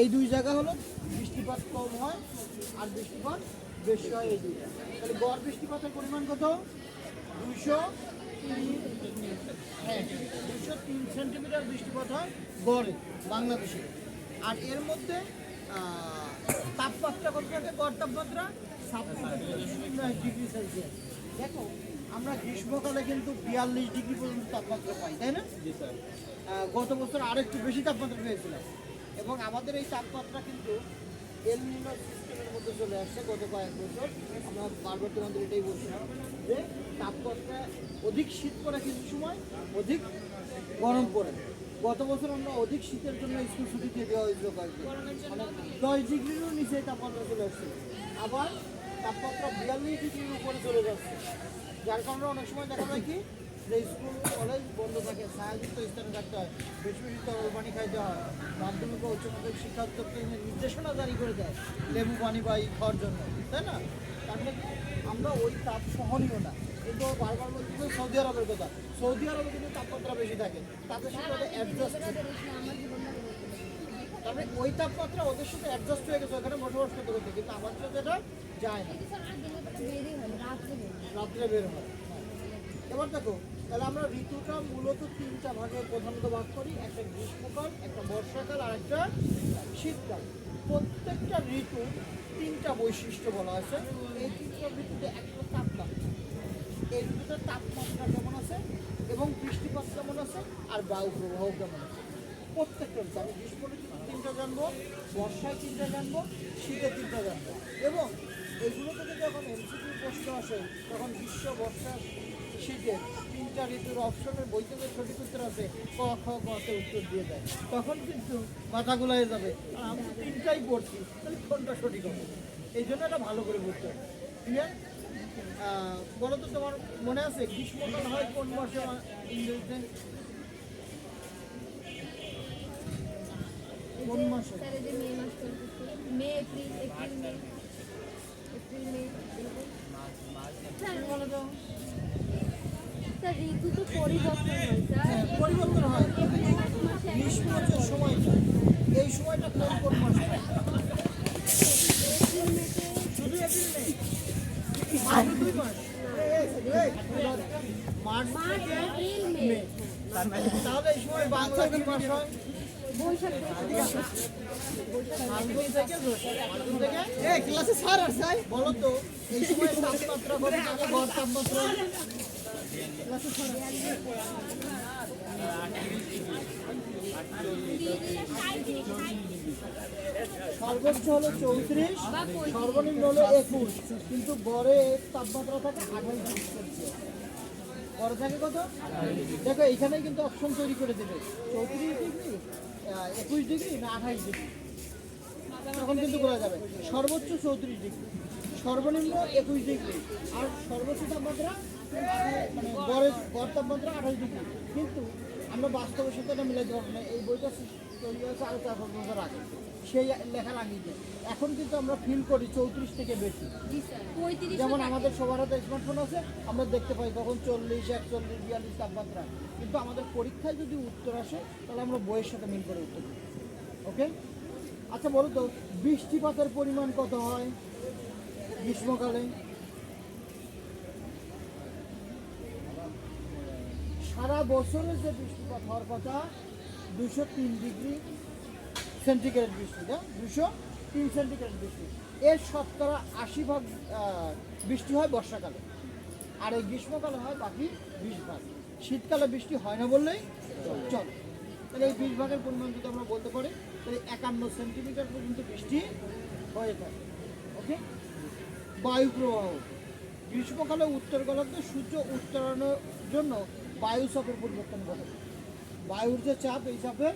এই দুই জায়গা হলো বৃষ্টিপাত কম হয় আর বৃষ্টিপাত বেশি হয় এই দুইটা তাহলে গড় বৃষ্টিপাতের পরিমাণ কত? দুইশো হ্যাঁ দুইশো তিন সেন্টিমিটার বৃষ্টিপাত হয় গড়ে বাংলাদেশে। আর এর মধ্যে তাপমাত্রা কত থাকে? গড় তাপমাত্রা ছাব্বিশ ডিগ্রি সেলসিয়াস। দেখো আমরা গ্রীষ্মকালে কিন্তু বিয়াল্লিশ ডিগ্রি পর্যন্ত তাপমাত্রা পাই তাই না? গত বছর আরেকটু বেশি তাপমাত্রা পেয়েছিলাম। এবং আমাদের এই তাপমাত্রা কিন্তু এলনিনো সিস্টেমের মধ্যে চলে আসছে গত কয়েক বছর। আমরা বারবার তোমাদের এটাই বলছিলাম যে তাপমাত্রা অধিক শীত পড়ে কিছু সময়, অধিক গরম পড়ে। গত বছর আমরা অধিক শীতের জন্য স্কুল ছুটি দিয়ে দেওয়া হয়েছিল কয়েকদিন। মানে দশ ডিগ্রিরও নিচে তাপমাত্রা চলে আসছে। আবার তাপমাত্রা বিয়াল্লিশ ডিগ্রির উপরে চলে যাচ্ছে। যার কারণে অনেক সময় দেখা যায় কি যে স্কুল কলেজ বন্ধ থাকে ছায়াযুক্ত স্থানে থাকতে হয়। বেশি বেশি তরল পানি খাইতে হয়। মাধ্যমিক ও উচ্চ মাধ্যমিক শিক্ষা দপ্তর নির্দেশনা জারি করে দেয় লেবু পানি পাই খাওয়ার জন্য তাই না? তাহলে কি আমরা ওই তাপ সহনীয় না। কিন্তু বারবার বলছি সৌদি আরবের কথা। সৌদি আরবে কিন্তু তাপমাত্রা বেশি থাকে। তাদের সাথে অ্যাডজাস্ট তারপরে ওই তাপমাত্রা ওদের সাথে অ্যাডজাস্ট হয়ে গেছে ওখানে বসবাস করতে করতে। কিন্তু আমাদের সাথে এটা যায় না। রাত্রে বের হ্যাঁ। এবার দেখো তাহলে আমরা ঋতুটা মূলত তিনটা ভাগে প্রধানত ভাগ করি, একটা গ্রীষ্মকাল, একটা বর্ষাকাল আর একটা শীতকাল। প্রত্যেকটা ঋতু তিনটা বৈশিষ্ট্য বলা আছে। এই তিনটা ঋতুতে একটা তাপমাত্রা এই ঋতুতে তাপমাত্রা কেমন আছে এবং বৃষ্টিপাত কেমন আছে আর বায়ু প্রবাহ কেমন আছে? প্রত্যেকটা ঋতু। আমি গ্রীষ্ম ঋতুতে তিনটা জানব, বর্ষায় তিনটা জানব, শীতে তিনটা জানব। এবং এগুলো থেকে যখন এমসিকিউ প্রশ্ন আসে, তখন গ্রীষ্ম, বর্ষা শীতে তিনটা ঋতুর অপশনের বইতে সঠিক উত্তর আছে ক খ কতে উত্তর দিয়ে দেয়। তখন কিন্তু মাথা গুলাই যাবে আর আমি তো তিনটাই পড়ছি তাহলে কোনটা সঠিক হবে? এই জন্য এটা ভালো করে বুঝতে হবে। ক্লিয়ার বলো তো তোমার মনে আছে গ্রীষ্মকাল হয় কোন মাসে ইংরেজিতে? কোন মাসে? May April April May April May এরকম স্যার বলো তো স্যার ঋতু তো পরিবর্তন হয় পরিবর্তন হয়। গ্রীষ্ম যে সময়টা এই সময়টা কোন কোন মাসে? শুধু এপ্রিল নেই দুই মাস। এই, এই, এই, March March April May. May. তাহলে এই সময় বাংলা কি মাস হয়? স্যার তো এই সময় তাপমাত্রা গড় তাপমাত্রা? সর্বোচ্চ হলো চৌত্রিশ, সর্বনিম্ন হলো একুশ, কিন্তু গড়ে তাপমাত্রা থাকে আঠাশ ডিগ্রি সেলসিয়াস। গড়ে থাকে কত? দেখো এখানে কিন্তু অপশন তৈরি করে দেবে। চৌত্রিশ ডিগ্রি একুশ ডিগ্রি না আঠাশ ডিগ্রি? তখন কিন্তু করা যাবে। সর্বোচ্চ চৌত্রিশ ডিগ্রি। সর্বনিম্ন একুশ ডিগ্রি। আর সর্বোচ্চ তাপমাত্রা মানে গড়ের গড় তাপমাত্রা আঠাশ ডিগ্রি। কিন্তু আমরা বাস্তবের সাথে এটা মিলাইতে পারব না। এই বইটা তৈরি হয়েছে আরও চার পাঁচ বছর আগে। সেই লেখার আঙ্গিকে এখন কিন্তু আমরা ফিল করি চৌত্রিশ থেকে বেশি। যেমন আমাদের সবার হাতে স্মার্টফোন আছে আমরা দেখতে পাই কখন চল্লিশ একচল্লিশ বিয়াল্লিশ তাপমাত্রা। কিন্তু আমাদের পরীক্ষায় যদি উত্তর আসে তাহলে আমরা বইয়ের সাথে মিল করে উত্তর দিই। ওকে আচ্ছা বলো তো বৃষ্টিপাতের পরিমাণ কত হয়? গ্রীষ্মকালে সারা বছরে যে বৃষ্টিপাত হওয়ার কথা দুশো তিন ডিগ্রি সেন্টিগ্রেড বৃষ্টি, না? দুশো তিন সেন্টিগ্রেড বৃষ্টি। এর শতকরা আশি ভাগ বৃষ্টি হয় বর্ষাকালে। আর এই গ্রীষ্মকালে হয় বাকি বিশ ভাগ। শীতকালে বৃষ্টি হয় না বললেই চলে। তাহলে এই বিশ ভাগের পরিমাণ যদি আমরা বলতে পারি, তাহলে একান্ন সেন্টিমিটার পর্যন্ত বৃষ্টি হয়ে থাকে। ওকে? বায়ু প্রবাহ গ্রীষ্মকালে উত্তর গোলার্ধে সূর্য উত্তরণের জন্য বায়ু চাপের পরিবর্তন ঘটে। বায়ুর যে চাপ, এই চাপের